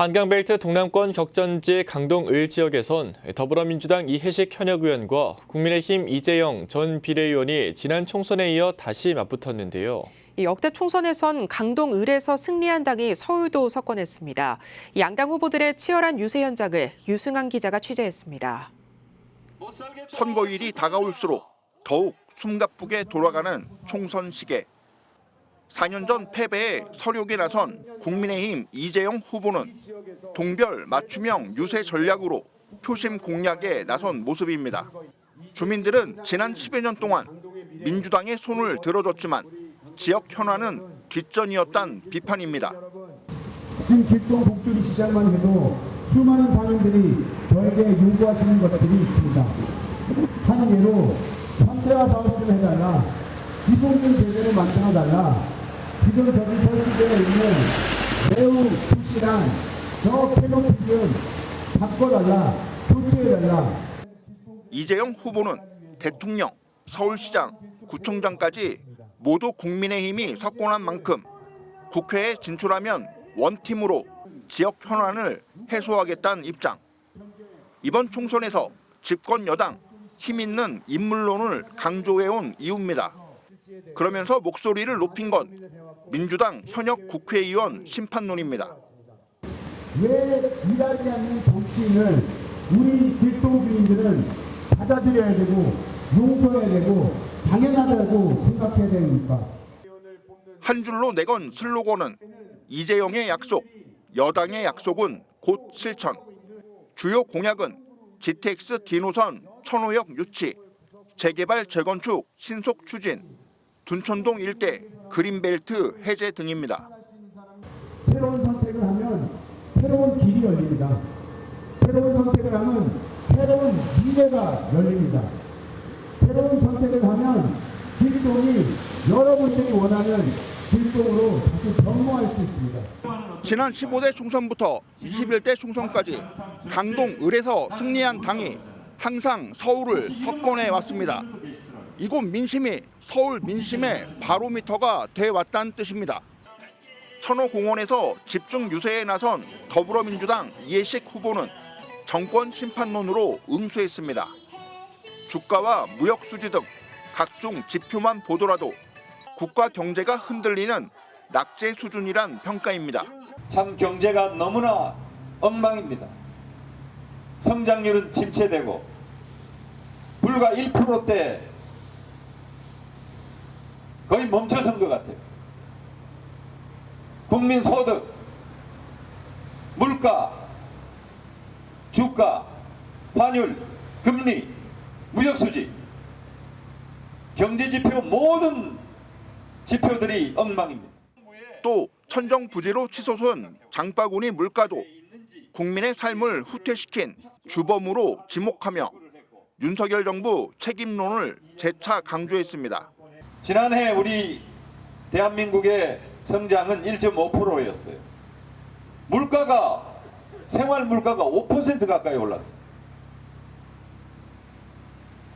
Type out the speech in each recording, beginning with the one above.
한강벨트 동남권 격전지 강동을 지역에선 더불어민주당 이해식 현역 의원과 국민의힘 이재영 전 비례의원이 지난 총선에 이어 다시 맞붙었는데요. 이 역대 총선에선 강동을에서 승리한 당이 서울도 석권했습니다. 양당 후보들의 치열한 유세 현장을 유승환 기자가 취재했습니다. 선거일이 다가올수록 더욱 숨가쁘게 돌아가는 총선 시계. 4년 전 패배에 서력에 나선 국민의힘 이재용 후보는 동별 맞춤형 유세 전략으로 표심 공략에 나선 모습입니다. 주민들은 지난 10여 년 동안 민주당의 손을 들어줬지만 지역 현안은 뒷전이었단 비판입니다. 지금 길동 복주리 시장만 해도 수많은 상인들이 저에게 요구하시는 것들이 있습니다. 한 예로 현대화 사업 좀 해달라, 지붕 좀 제대로 만들어달라, 지금 저기 설치되어 있는 매우 푸시한 저 캐노피 좀 바꿔달라, 교체해달라. 이재용 후보는 대통령, 서울시장, 구청장까지 모두 국민의힘이 석권한 만큼 국회에 진출하면 원팀으로 지역 현안을 해소하겠다는 입장. 이번 총선에서 집권 여당 힘 있는 인물론을 강조해온 이유입니다. 그러면서 목소리를 높인 건 민주당 현역 국회의원 심판론입니다. 왜 일하지 않는 정치인을 우리 길동 주민들은 받아들여야 되고 용서해야 되고 당연하다고 생각해야 됩니까? 한 줄로 내건 슬로건은 이재용의 약속, 여당의 약속은 곧 실천. 주요 공약은 GTX 디노선 천호역 유치, 재개발 재건축 신속 추진, 둔촌동 일대 그린벨트 해제 등입니다. 새로운 선택을 하면 새로운 길이 열립니다. 새로운 선택을 하면 새로운 미래가 열립니다. 새로운 선택을 하면 길동이 여러분들이 원하는 길동으로 다시 변모할 수 있습니다. 지난 15대 총선부터 21대 총선까지 강동 을에서 승리한 당이 항상 서울을 석권해 왔습니다. 이곳 민심이 서울 민심의 바로미터가 돼 왔다는 뜻입니다. 천호공원에서 집중 유세에 나선 더불어민주당 이해식 후보는 정권 심판론으로 응수했습니다. 주가와 무역 수지 등 각종 지표만 보더라도 국가 경제가 흔들리는 낙제 수준이란 평가입니다. 참 경제가 너무나 엉망입니다. 성장률은 침체되고 불과 1%대 거의 멈춰선 것 같아요. 국민 소득, 물가, 주가, 환율, 금리, 무역 수지, 경제 지표 모든 지표들이 엉망입니다. 또 천정 부지로 치솟은 장바구니 물가도 국민의 삶을 후퇴시킨 주범으로 지목하며 윤석열 정부 책임론을 재차 강조했습니다. 지난해 우리 대한민국의 성장은 1.5%였어요. 물가가 생활 물가가 5% 가까이 올랐어요.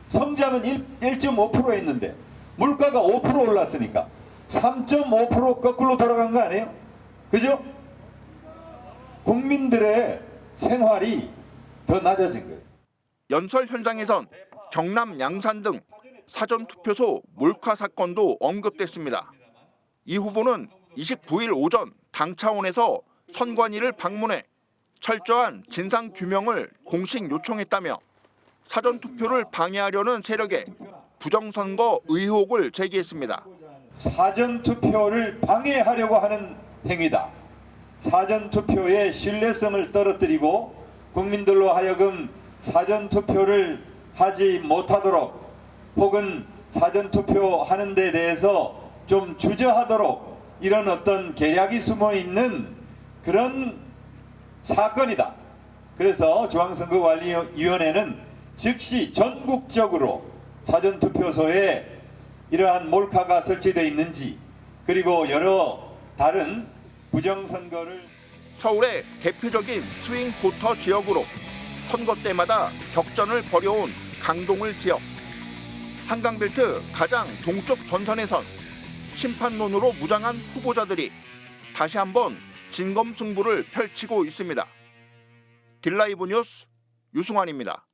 성장은 1, 1.5%였는데 물가가 5% 올랐으니까 3.5% 거꾸로 돌아간 거 아니에요? 그죠? 국민들의 생활이 더 낮아진 거예요. 연설 현장에선 경남 양산 등 사전 투표소 몰카 사건도 언급됐습니다. 이 후보는 29일 오전 당 차원에서 선관위를 방문해 철저한 진상 규명을 공식 요청했다며 사전 투표를 방해하려는 세력에 부정선거 의혹을 제기했습니다. 사전 투표를 방해하려고 하는 행위다. 사전 투표의 신뢰성을 떨어뜨리고 국민들로 하여금 사전 투표를 하지 못하도록 혹은 사전 투표 하는 데 대해서 좀 주저하도록 이런 어떤 계략이 숨어 있는 그런 사건이다. 그래서 중앙선거관리위원회는 즉시 전국적으로 사전투표소에 이러한 몰카가 설치되어 있는지 그리고 여러 다른 부정선거를 서울의 대표적인 스윙 보터 지역으로 선거 때마다 격전을 벌여온 강동을 지역. 한강벨트 가장 동쪽 전선에선 심판론으로 무장한 후보자들이 다시 한번 진검승부를 펼치고 있습니다. 딜라이브 뉴스 유승환입니다.